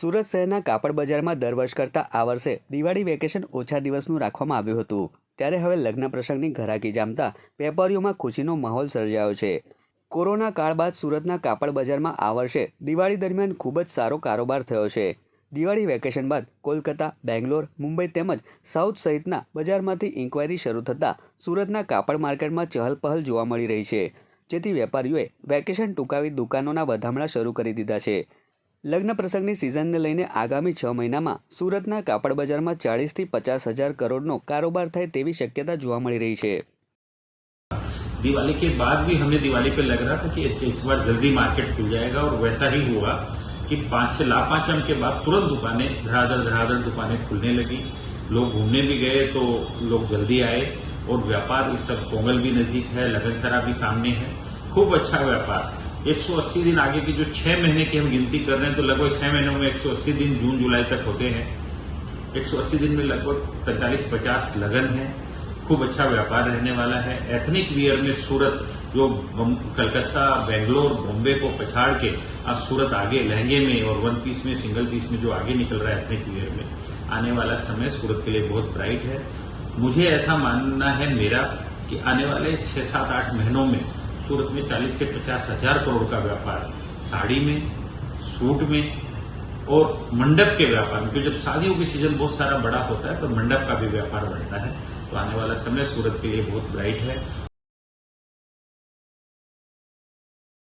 સુરત શહેરના કાપડ બજારમાં દર વર્ષ કરતાં આ વર્ષે દિવાળી વેકેશન ઓછા દિવસનું રાખવામાં આવ્યું હતું. ત્યારે હવે લગ્ન પ્રસંગની ઘરાકી જામતા વેપારીઓમાં ખુશીનો માહોલ સર્જાયો છે. કોરોના કાળ બાદ સુરતના કાપડ બજારમાં આ વર્ષે દિવાળી દરમિયાન ખૂબ જ સારો કારોબાર થયો છે. દિવાળી વેકેશન બાદ કોલકાતા, બેંગ્લોર, મુંબઈ તેમજ સાઉથ સહિતના બજારમાંથી ઇન્કવાયરી શરૂ થતાં સુરતના કાપડ માર્કેટમાં ચહલપહલ જોવા મળી રહી છે. જેથી વેપારીઓએ વેકેશન ટૂંકાવી દુકાનોના વધામણા શરૂ કરી દીધા છે. લગ્ન પ્રસંગની સિઝનને લઈને આગામી છ મહિનામાં સુરતના કાપડ બજારમાં ચાળીસથી પચાસ હજાર કરોડનો કારોબાર થાય તેવી શક્યતા જોવા મળી રહી છે दिवाली के बाद भी हमें दिवाली पे लग रहा था कि इस बार जल्दी मार्केट खुल जाएगा और वैसा ही हुआ कि पांच से ला पांचम के बाद तुरंत दुकानें धड़ाधड़ धड़ाधड़ दुकानें खुलने लगी लोग घूमने भी गए तो लोग जल्दी आए और व्यापार इस सब पोंगल भी नजदीक है लगन सरा भी सामने है खूब अच्छा व्यापार 180 दिन आगे की जो छह महीने की हम गिनती कर रहे हैं तो लगभग छह महीनों में 180 दिन जून, जुलाई तक होते हैं। 180 दिन में लगभग 45-50 लगन है। खूब अच्छा व्यापार रहने वाला है। एथनिक वियर में सूरत, जो कलकत्ता, बेंगलोर, बॉम्बे को पछाड़ के आज सूरत आगे लहंगे में और वन पीस में, सिंगल पीस में जो आगे निकल रहा है एथनिक वियर में, आने वाला समय सूरत के लिए बहुत ब्राइट है। मुझे ऐसा मानना है मेरा कि आने वाले छह सात आठ महीनों में सूरत में 40 से पचास हज़ार करोड़ का व्यापार, साड़ी में, सूट में और मंडप के व्यापार में, क्योंकि जब शादियों के सीज़न बहुत सारा बड़ा होता है तो मंडप का भी व्यापार बढ़ता है। तो आने वाला समय सूरत के लिए बहुत ब्राइट है।